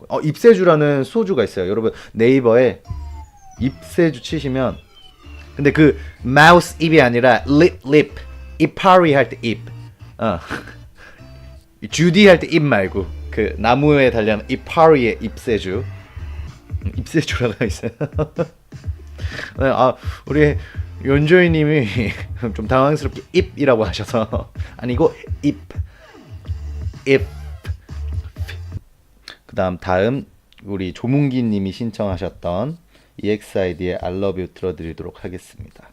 먹고. 어 입세주라는 소주가 있어요. 여러분 네이버에 입세주 치시면 근데 그 마우스 입이 아니라 립 립. 이파리 할 때 입. 어. 주디 할 때 입 말고 그 나무에 달려는 이파리의 입세주. 음, 입세주라고 있어요. 네, 아 우리 연조이 님이 좀 당황스럽게 입이라고 하셔서 아니고 입 입. 그다음 다음 우리 조문기 님이 신청하셨던 EXID의 I Love You 들어드리도록 하겠습니다.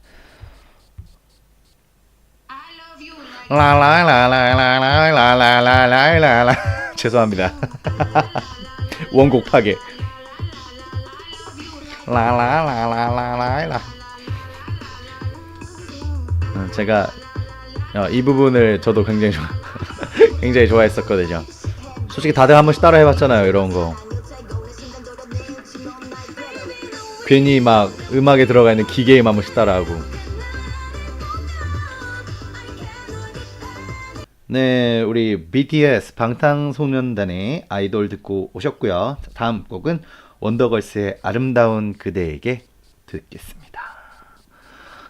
라라라라라라라라라라 죄송합니다. 원곡 파괴. 라라라라라라라. 어, 제가 어, 이 부분을 저도 굉장히 좋아, 굉장히 좋아했었거든요. 솔직히 다들 한 번씩 따라 해봤잖아요, 이런 거. 괜히 막 음악에 들어가 있는 기계음 한 번씩 따라하고. 네, 우리 BTS 방탄소년단의 아이돌 듣고 오셨고요. 다음 곡은 원더걸스의 아름다운 그대에게 듣겠습니다.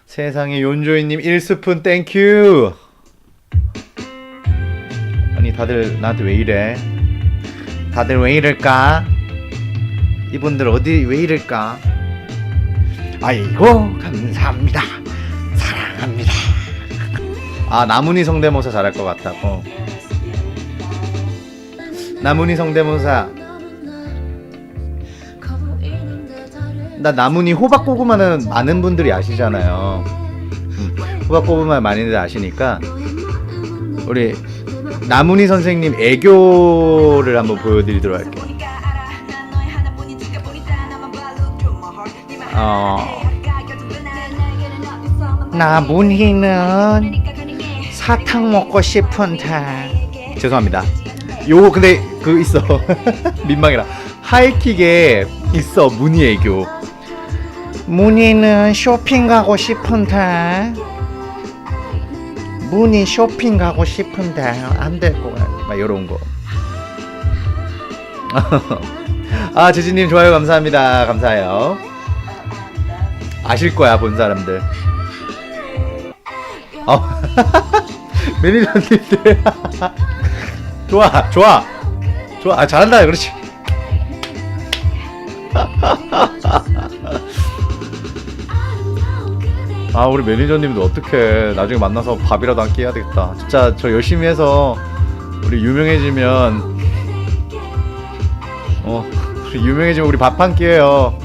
세상에 윤조이님 1스푼 땡큐. 아니 다들 나한테 왜 이래? 다들 왜 이럴까? 이분들 어디 왜 이럴까? 아이고 감사합니다. 사랑합니다. 아 나문희 성대모사 잘할 것 같다. 어. 나문희 성대모사. 나 나문희 호박고구마는 많은 분들이 아시잖아요. 음, 호박고구마 많이들 아시니까 우리 나문희 선생님 애교를 한번 보여드리도록 할게요. 어, 나문희는 사탕 먹고 싶은데 죄송합니다. 요거 근데 그 있어. 민망해라. 하이킥에 있어 문희 애교. 문희는 쇼핑 가고 싶은데 문희 쇼핑 가고 싶은데 안 되고 막 요런 거. 아 재진님 좋아요 감사합니다 감사해요. 아실 거야 본 사람들. 어 매니저님들 좋아 좋아 좋아 아, 잘한다 그렇지. 아 우리 매니저님도 어떻게 나중에 만나서 밥이라도 한 끼 해야 되겠다. 진짜 저 열심히 해서 우리 유명해지면 어 우리 유명해지면 우리 밥 한 끼 해요.